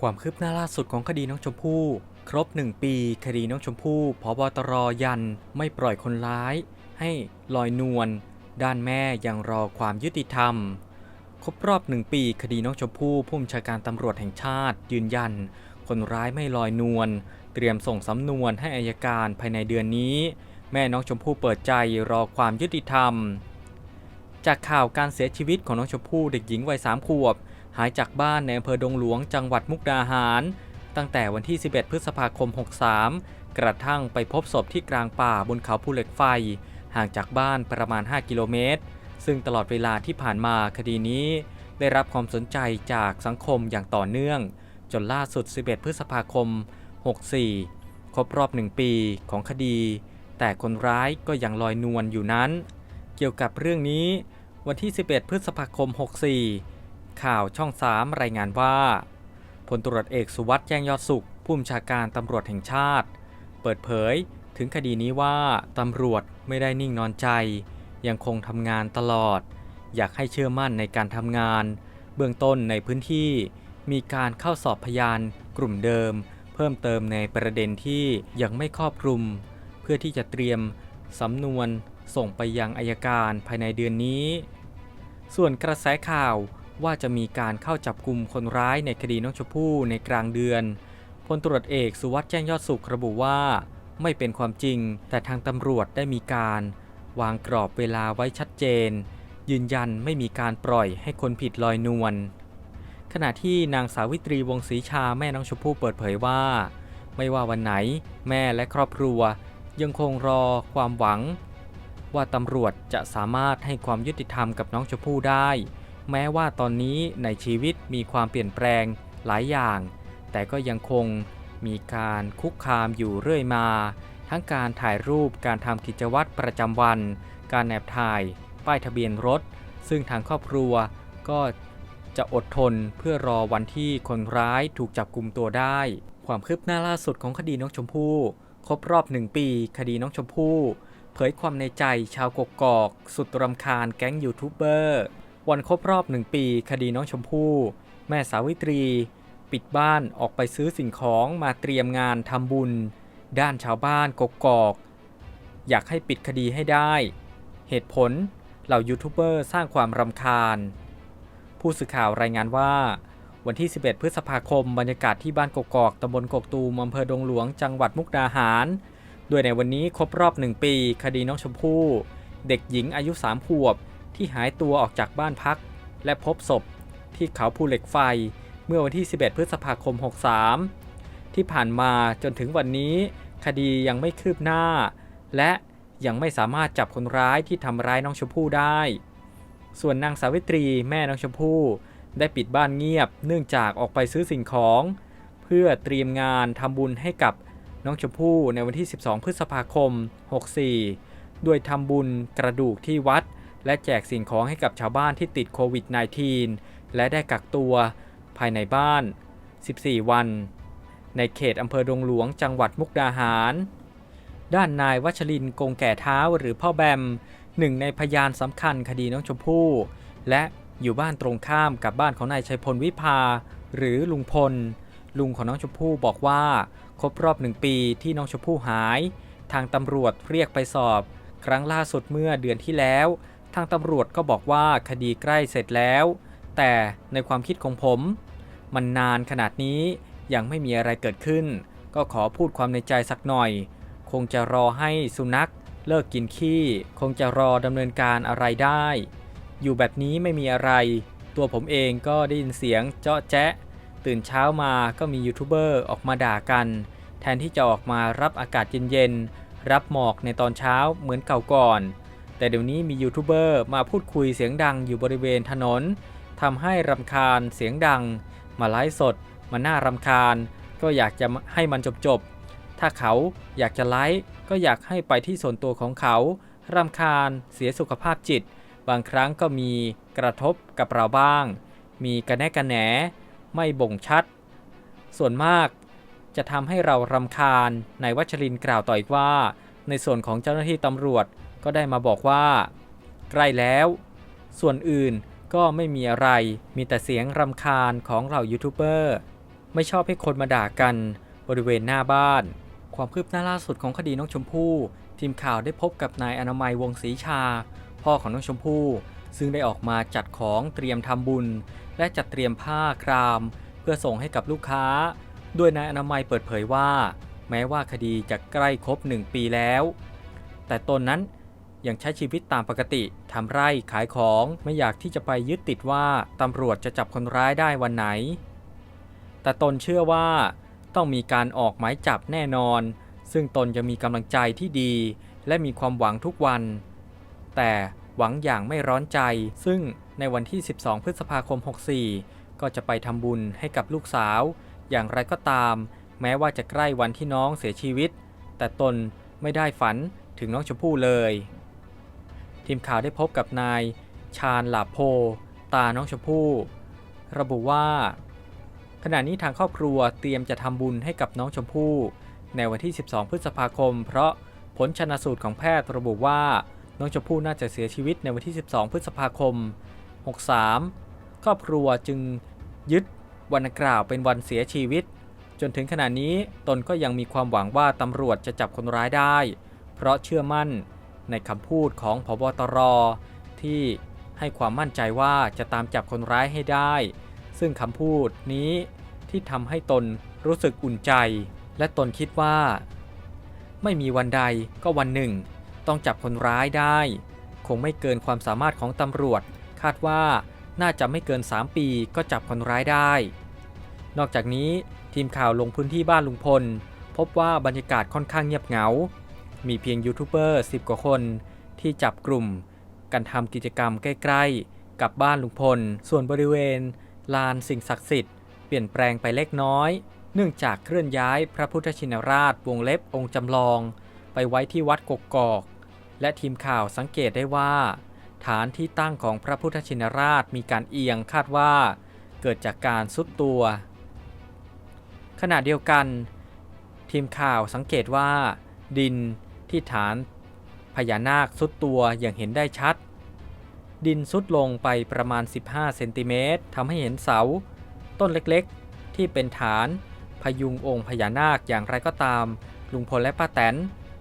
ความคืบหน้าล่าสุดของคดีน้องชมพู่ ครบหนึ่งปี คดีน้องชมพู่พบตรยันไม่ปล่อยคนร้าย ให้ลอยนวลด้านแม่ยังรอความยุติธรรม ครบรอบหนึ่งปี คดีน้องชมพู่ผู้บัญชาการตำรวจแห่งชาติ ยืนยัน คนร้ายไม่ลอยนวลเตรียมส่งสำนวนให้อายการภายในเดือนนี้ แม่น้องชมพู่เปิดใจรอความยุติธรรม จากข่าวการเสียชีวิตของน้องชมพู่เด็กหญิงวัยสามขวบ หายจากบ้านในอำเภอดงหลวงจังหวัดมุกดาหาร ตั้งแต่วันที่ 11 พฤษภาคม 63 กระทั่งไปพบศพที่กลางป่าบนเขาภูเหล็กไฟ ห่างจากบ้านประมาณ 5 กิโลเมตร ซึ่งตลอดเวลาที่ผ่านมาคดีนี้ ได้รับความสนใจจากสังคมอย่างต่อเนื่อง จนล่าสุด 11 พฤษภาคม 64 ครบรอบ 1 ปีของคดี แต่คนร้ายก็ยังลอยนวลอยู่นั้น เกี่ยวกับเรื่องนี้วันที่ 11 พฤษภาคม 64 ข่าวช่อง3รายงานว่าพลตรวจเอกสุวัสด์แจ้งยอดสุข ผู้บัญชาการตำรวจแห่งชาติ เปิดเผยถึงคดีนี้ว่าตำรวจไม่ได้นิ่งนอนใจ ยังคงทำงานตลอด อยากให้เชื่อมั่นในการทำงาน เบื้องต้นในพื้นที่ มีการเข้าสอบพยานกลุ่มเดิม เพิ่มเติมในประเด็นที่ยังไม่ครอบคลุม เพื่อที่จะเตรียมสำนวนส่งไปยังอายการภายในเดือนนี้ ส่วนกระแสข่าว ว่าจะมีการเข้าจับกลุ่มคนร้ายในคดีน้องชมพู่ในกลางเดือนพลตรวจเอกสุวัสด์แจ้งยอดสุขระบุว่า ไม่เป็นความจริง แต่ทางตำรวจได้มีการ วางกรอบเวลาไว้ชัดเจน ยืนยันไม่มีการปล่อยให้คนผิดลอยนวลขณะที่นางสาวิตรีวงศรีชาแม่น้องชมพู่เปิดเผยว่า ไม่ว่าวันไหน แม่และครอบครัว ยังคงรอความหวัง ว่าตำรวจจะสามารถให้ความยุติธรรมกับน้องชมพู่ได้ แม้ว่าตอนนี้ในชีวิตมีความเปลี่ยนแปลงหลายอย่าง แต่ก็ยังคงมีการคุกคามอยู่เรื่อยมา ทั้งการถ่ายรูปการทำกิจวัตรประจำวัน การแอบถ่าย ป้ายทะเบียนรถ ซึ่งทางครอบครัวก็จะอดทนเพื่อรอวันที่คนร้ายถูกจับกลุ่มตัวได้ ความคืบหน้าล่าสุดของคดีน้องชมพู่ ครบรอบหนึ่งปี คดีน้องชมพู่ เผยความในใจชาวกกอก สุดรำคาญแก๊งยูทูบเบอร์ วันครบรอบหนึ่งปี คดีน้องชมพู่ แม่สาวิตรี ปิดบ้านออกไปซื้อสิ่งของมาเตรียมงานทำบุญ ด้านชาวบ้านกกอก อยากให้ปิดคดีให้ได้ เหตุผลเหล่ายูทูบเบอร์สร้างความรำคาญ ผู้สื่อข่าวรายงานว่า วันที่ 11 พฤษภาคมบรรยากาศที่บ้านกกอกตำบลกกตูมอำเภอดงหลวงจังหวัดมุกดาหารโดยในวันนี้ครบรอบหนึ่งปี คดีน้องชมพู่ เด็กหญิงอายุ 3 ขวบ ที่หายตัวออกจากบ้านพัก และพบศพที่เขาภูเหล็กไฟเมื่อวันที่ 11 พฤษภาคม 63 ที่ผ่านมาจนถึงวันนี้ คดียังไม่คืบหน้า และยังไม่สามารถจับคนร้ายที่ทำร้ายน้องชมพู่ได้ ส่วนนางสาวิตรีแม่น้องชมพู่ได้ปิดบ้านเงียบ เนื่องจากออกไปซื้อสิ่งของ เพื่อเตรียมงานทำบุญให้กับน้องชมพู่ในวันที่ 12 พฤษภาคม 64 ด้วยทำบุญกระดูกที่วัด และแจกสิ่งของให้กับชาวบ้านที่ติดโควิด -19 และได้กักตัวภายในบ้าน 14 วัน ในเขตอำเภอดงหลวงจังหวัดมุกดาหาร ด้านนายวัชรินทร์กงแก่เท้าหรือพ่อแบมหนึ่งในพยานสำคัญคดีน้องชมพู่และอยู่บ้านตรงข้ามกับบ้านของนายชัยพลวิภา หรือลุงพล ลุงของน้องชมพู่บอกว่า ครบรอบหนึ่งปีที่น้องชมพู่หาย ทางตำรวจเรียกไปสอบ ครั้งล่าสุดเมื่อเดือนที่แล้ว ทางตำรวจก็บอกว่าคดีใกล้เสร็จแล้ว แต่ในความคิดของผม มันนานขนาดนี้ยังไม่มีอะไรเกิดขึ้น ก็ขอพูดความในใจสักหน่อย คงจะรอให้สุนัขเลิกกินขี้ คงจะรอดำเนินการอะไรได้ อยู่แบบนี้ไม่มีอะไร ตัวผมเองก็ได้ยินเสียงเจาะแจ๊ะ ตื่นเช้ามาก็มียูทูบเบอร์ออกมาด่ากัน แทนที่จะออกมารับอากาศเย็นๆรับหมอกในตอนเช้าเหมือนเก่าก่อน แต่เดี๋ยวนี้มียูทูบเบอร์มาพูดคุยเสียงดังอยู่บริเวณถนนทำให้รำคาญเสียงดัง มาไลฟ์สด มาน่ารำคาญ ก็อยากจะให้มันจบๆถ้าเขาอยากจะไลฟ์ก็อยากให้ไปที่ส่วนตัวของเขารำคาญเสียสุขภาพจิต บางครั้งก็มีกระทบกับเราบ้าง มีกระแนกระแหน ไม่บ่งชัด ส่วนมากจะทำให้เรารำคาญนายวัชรินกล่าวต่ออีกว่า ในส่วนของเจ้าหน้าที่ตำรวจ ก็ได้มาบอกว่า ใกล้แล้ว ส่วนอื่นก็ไม่มีอะไร มีแต่เสียงรำคาญของเหล่ายูทูบเบอร์ ไม่ชอบให้คนมาด่ากัน บริเวณหน้าบ้าน ความคืบหน้าล่าสุดของคดีน้องชมพู่ ทีมข่าวได้พบกับนายอนามัยวงศรีชา พ่อของน้องชมพู่ ซึ่งได้ออกมาจัดของเตรียมทำบุญ และจัดเตรียมผ้าคราม เพื่อส่งให้กับลูกค้า โดยนายอนามัยเปิดเผยว่า แม้ว่าคดีจะใกล้ครบหนึ่งปีแล้ว แต่ตนนั้น ยังใช้ชีวิตตามปกติทำไร่ขายของไม่อยากที่จะไปยึดติดว่าตำรวจจะจับคนร้ายได้วันไหน แต่ตนเชื่อว่าต้องมีการออกหมายจับแน่นอน ซึ่งตนจะมีกำลังใจที่ดี และมีความหวังทุกวัน แต่หวังอย่างไม่ร้อนใจ ซึ่งในวันที่ 12 พฤษภาคม 64 ก็จะไปทำบุญให้กับลูกสาว อย่างไรก็ตาม แม้ว่าจะใกล้วันที่น้องเสียชีวิต แต่ตนไม่ได้ฝันถึงน้องชมพู่เลย ทีมข่าวได้พบกับนายชาญหลาโพ ตาน้องชมพู่ระบุว่า ขณะนี้ทางครอบครัวเตรียมจะทำบุญให้กับน้องชมพู่ ในวันที่ 12 พฤษภาคม เพราะผลชนสูตรของแพทย์ระบุว่า น้องชมพู่น่าจะเสียชีวิตในวันที่ 12 พฤษภาคม 63 ครอบครัวจึงยึดวันกล่าวเป็นวันเสียชีวิต จนถึงขณะนี้ตนก็ยังมีความหวังว่าตำรวจจะจับคนร้ายได้ เพราะเชื่อมั่น ในคำพูดของพบตรที่ให้ความมั่นใจว่าจะตามจับคนร้ายให้ได้ ซึ่งคำพูดนี้ที่ทำให้ตนรู้สึกอุ่นใจ และตนคิดว่า ไม่มีวันใดก็วันหนึ่ง ต้องจับคนร้ายได้ คงไม่เกินความสามารถของตำรวจ คาดว่าน่าจะไม่เกิน 3 ปีก็จับคนร้ายได้ นอกจากนี้ทีมข่าวลงพื้นที่บ้านลุงพล พบว่าบรรยากาศค่อนข้างเงียบเหงา มีเพียงยูทูบเบอร์10 กว่าคนที่จับกลุ่ม กันทำกิจกรรมใกล้ๆ กับบ้านลุงพล ส่วนบริเวณ ลานสิ่งศักดิ์สิทธิ์เปลี่ยนแปลงไปเล็กน้อย เนื่องจากเคลื่อนย้ายพระพุทธชินราชวงเล็บองค์จำลอง ไปไว้ที่วัดกกกอก และทีมข่าวสังเกตได้ว่า ฐานที่ตั้งของพระพุทธชินราชมีการเอียงคาดว่า เกิดจากการซุดตัว ขณะเดียวกัน ทีมข่าวสังเกตว่า ดิน ที่ฐานพญานาคซุดตัวอย่างเห็นได้ชัด ดินซุดลงไปประมาณ 15 เซนติเมตรทำให้เห็นเสา ต้นเล็กๆ ที่เป็นฐานพยุงองค์พญานาคอย่างไรก็ตาม ลุงพลและป้าแตน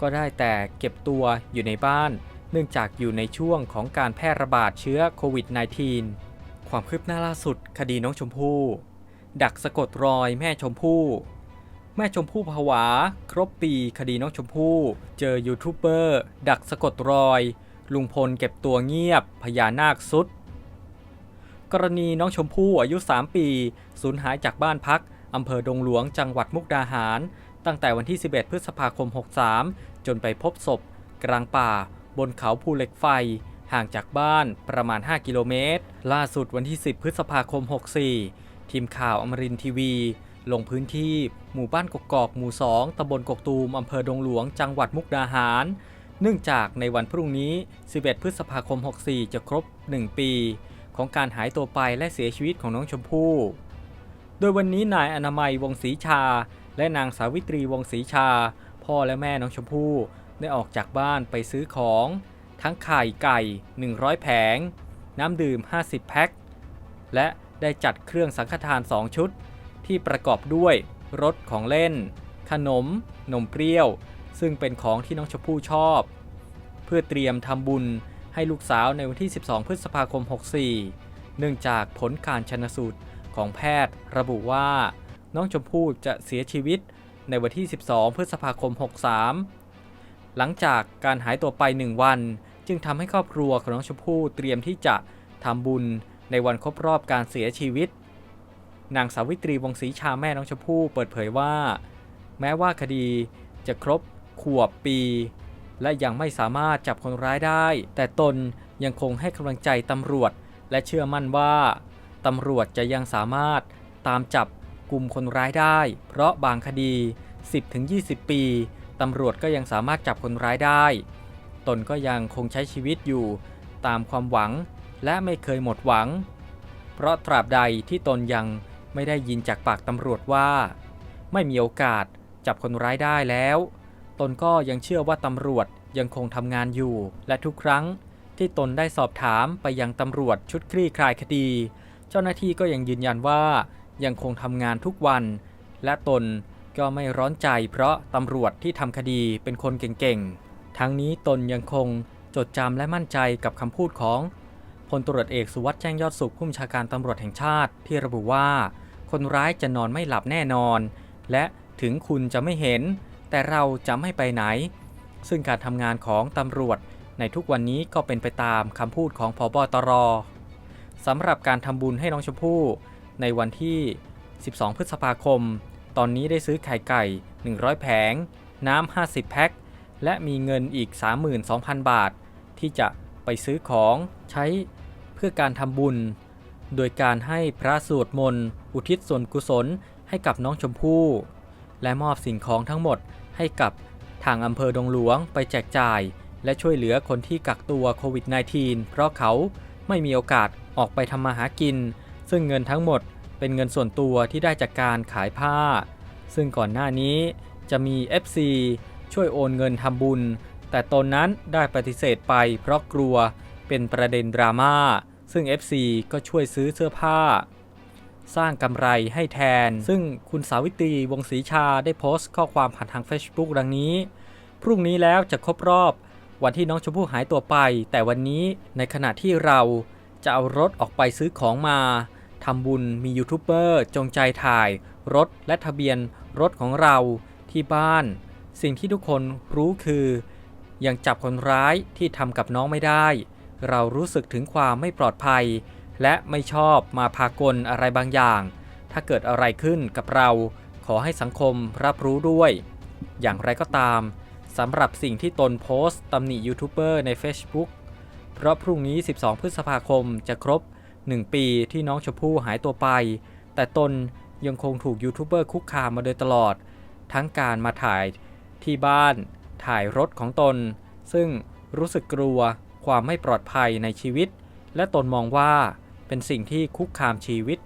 ก็ได้แต่เก็บตัวอยู่ในบ้าน เนื่องจากอยู่ในช่วงของการแพร่ระบาดเชื้อโควิด -19 ความคืบหน้าล่าสุดคดีน้องชมพู่ ดักสะกดรอยแม่ชมพู่ แม่ชมพู่ผวา ครบปีคดีน้องชมพู่ เจอยูทูบเบอร์ ดักสะกดรอย ลุงพลเก็บตัวเงียบ พญานาคสุด กรณีน้องชมพู่อายุ 3 ปี สูญหายจากบ้านพักอำเภอดงหลวงจังหวัดมุกดาหาร ตั้งแต่วันที่ 11 พฤษภาคม 63 จนไปพบศพ กลางป่า บนเขาภูเหล็กไฟ ห่างจากบ้านประมาณ 5 กิโลเมตร ล่าสุดวันที่ 10 พฤษภาคม 64 ทีมข่าวอมรินทีวี ลงพื้นที่หมู่บ้านกกอกหมู่ 2ตำบลกกตูม อำเภอดงหลวง จังหวัดมุกดาหาร เนื่องจากในวันพรุ่งนี้ 11 พฤษภาคม 64 จะครบ 1 ปี ของการหายตัวไปและเสียชีวิตของน้องชมพู่ โดยวันนี้นายอนามัยวงศรีชา และนางสาวิตรีวงศรีชา พ่อและแม่น้องชมพู่ได้ออกจากบ้านไปซื้อของ ทั้งไข่ไก่ 100 แผง น้ำดื่ม 50 แพ็ค และได้จัดเครื่องสังฆทาน 2 ชุด ที่ประกอบด้วยรสของเล่น ขนม นมเปรี้ยว ซึ่งเป็นของที่น้องชมพู่ชอบ เพื่อเตรียมทำบุญให้ลูกสาวในวันที่ 12 พฤษภาคม 64 เนื่องจากผลการชนสูตรของแพทย์ระบุว่า น้องชมพู่จะเสียชีวิตในวันที่ 12 พฤษภาคม 63 หลังจากการหายตัวไป 1 วัน จึงทำให้ครอบครัวของน้องชมพู่เตรียมที่จะทำบุญในวันครบรอบการเสียชีวิต นางสาวิตรีวงศรีชาแม่น้องชมพู่เปิดเผยว่า แม้ว่าคดีจะครบขวบปี และยังไม่สามารถจับคนร้ายได้ แต่ตนยังคงให้กำลังใจตำรวจ และเชื่อมั่นว่าตำรวจจะยังสามารถตามจับกลุ่มคนร้ายได้ เพราะบางคดี 10-20 ปีตำรวจก็ยังสามารถจับคนร้ายได้ ตนก็ยังคงใช้ชีวิตอยู่ตามความหวังและไม่เคยหมดหวัง เพราะตราบใดที่ตนยัง ไม่ได้ยินจากปากตำรวจว่า ไม่มีโอกาสจับคนร้ายได้แล้ว ตนก็ยังเชื่อว่าตำรวจยังคงทำงานอยู่ และทุกครั้งที่ตนได้สอบถามไปยังตำรวจชุดคลี่คลายคดี เจ้าหน้าที่ก็ยังยืนยันว่ายังคงทำงานทุกวัน และตนก็ไม่ร้อนใจเพราะตำรวจที่ทำคดีเป็นคนเก่งๆ ทั้งนี้ตนยังคงจดจำและมั่นใจกับคำพูดของพลตรวจเอกสุวัสด์แจ้งยอดสุขผู้บัญชาการตำรวจแห่งชาติที่ระบุว่า คนร้ายจะนอนไม่หลับแน่นอน และถึงคุณจะไม่เห็น แต่เราจะไม่ไปไหน ซึ่งการทำงานของตำรวจในทุกวันนี้ก็เป็นไปตามคำพูดของพบตรสำหรับการทำบุญให้น้องชมพู่ในวันที่ 12 พฤษภาคม ตอนนี้ได้ซื้อไข่ไก่ 100 แผง น้ำ 50 แพ็ค และมีเงินอีก 32,000 บาท ที่จะไปซื้อของใช้เพื่อการทำบุญ โดยการให้พระสวดมนต์อุทิศส่วนกุศลให้กับน้องชมพู่ และมอบสิ่งของทั้งหมดให้กับทางอำเภอดงหลวงไปแจกจ่าย และช่วยเหลือคนที่กักตัวโควิด -19 เพราะเขาไม่มีโอกาสออกไปทำมาหากิน ซึ่งเงินทั้งหมดเป็นเงินส่วนตัวที่ได้จากการขายผ้า ซึ่งก่อนหน้านี้จะมี FC ช่วยโอนเงินทำบุญ แต่ตนนั้นได้ปฏิเสธไปเพราะกลัวเป็นประเด็นดราม่า ซึ่ง FC ก็ช่วยซื้อเสื้อผ้า สร้างกำไรให้แทน ซึ่งคุณสาวิตรีวงศรีชาได้โพสต์ข้อความผ่านทาง Facebook ดังนี้ พรุ่งนี้แล้วจะครบรอบวันที่น้องชมพู่หายตัวไป แต่วันนี้ในขณะที่เราจะเอารถออกไปซื้อของมาทำบุญมียูทูบเบอร์จงใจถ่าย รถและทะเบียนรถของเราที่บ้าน สิ่งที่ทุกคนรู้คือ ยังจับคนร้ายที่ทำกับน้องไม่ได้ เรารู้สึกถึงความไม่ปลอดภัย และไม่ชอบมาพากลอะไรบางอย่าง ถ้าเกิดอะไรขึ้นกับเรา ขอให้สังคมรับรู้ด้วย อย่างไรก็ตามสำหรับสิ่งที่ตนโพสต์ตำหนิยูทูบเบอร์ใน Facebook เพราะพรุ่งนี้ 12 พฤษภาคมจะครบ 1 ปีที่น้องชมพู่หายตัวไป แต่ตนยังคงถูกยูทูบเบอร์คุกคามมาโดยตลอด ทั้งการมาถ่ายที่บ้าน ถ่ายรถของตน ซึ่งรู้สึกกลัว ความไม่ปลอดภัยในชีวิต และตนมองว่าเป็นสิ่งที่คุกคามชีวิต